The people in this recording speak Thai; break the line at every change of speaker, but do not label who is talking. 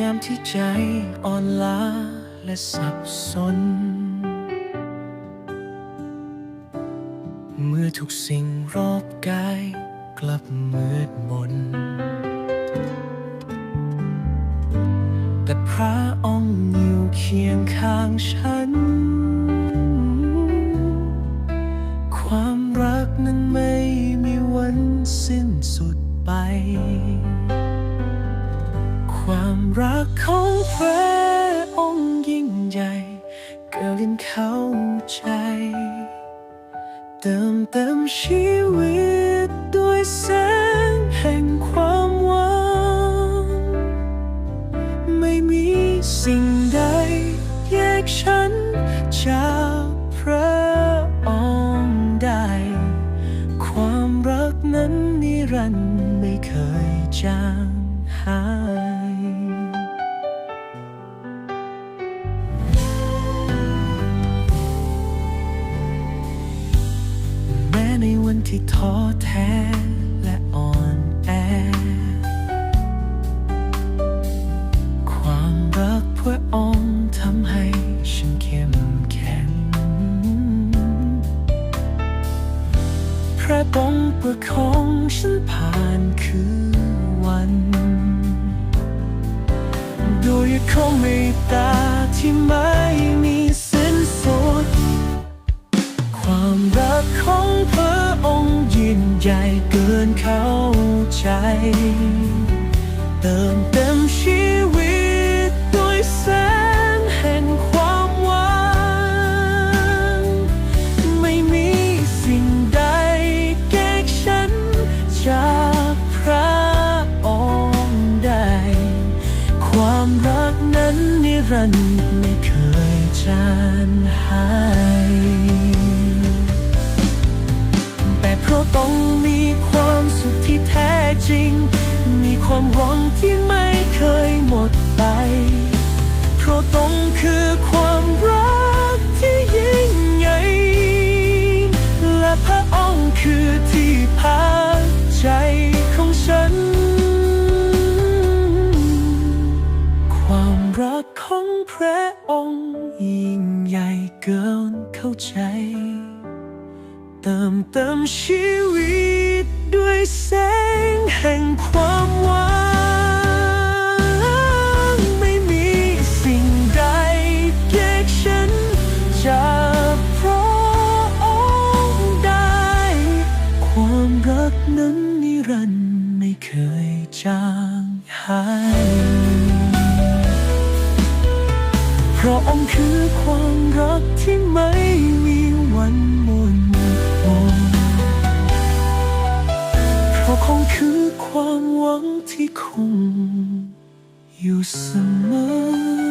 ยามที่ใจอ่อนล้าและสับสน เมื่อทุกสิ่งรอบกายกลับมืดมน แต่พระองค์อยู่เคียงข้างฉัน ความรักนั้นไม่มีวันสิ้นสุดไป รักของพระองค์ยิ่งใหญ่เกินเข้าใจ เติมเต็มชีวิตด้วยแสงแห่งความหวัง ไม่มีสิ่งใดแยกฉันจากพระองค์ได้ ความรักนั้นนิรันดร์ไม่เคยจางหาย ในวันที่ท้อแท้และอ่อนแอ ความรักพระองค์ทำให้ฉันเข้มแข็ง พระองค์ประคองฉันผ่านคืนวันโดยเขาเมตตาที่ไม่ ใหญ่เกินเข้าใจ เติมเต็มชีวิตด้วยแสงแห่งความหวัง ไม่มีสิ่งใดแยกฉันจากพระองค์ได้ความรักนั้นนิรันดร์ไม่ จริง มีความหวังที่ไม่เคยหมดไป เพราะต้องคือความรักที่ยิ่งใหญ่ และพระองค์คือที่พักใจของฉัน ความรักของพระองค์ยิ่งใหญ่เกินเข้าใจ เติมเต็มชีวิต ด้วยแสงแห่งความหวังไม่มีสิ่งใดแยกฉันจากพระองค์ได้ความรักนั้นนิรันดร์ไม่เคยจางหายเพราะองค์คือความรักที่ไม่มี ความ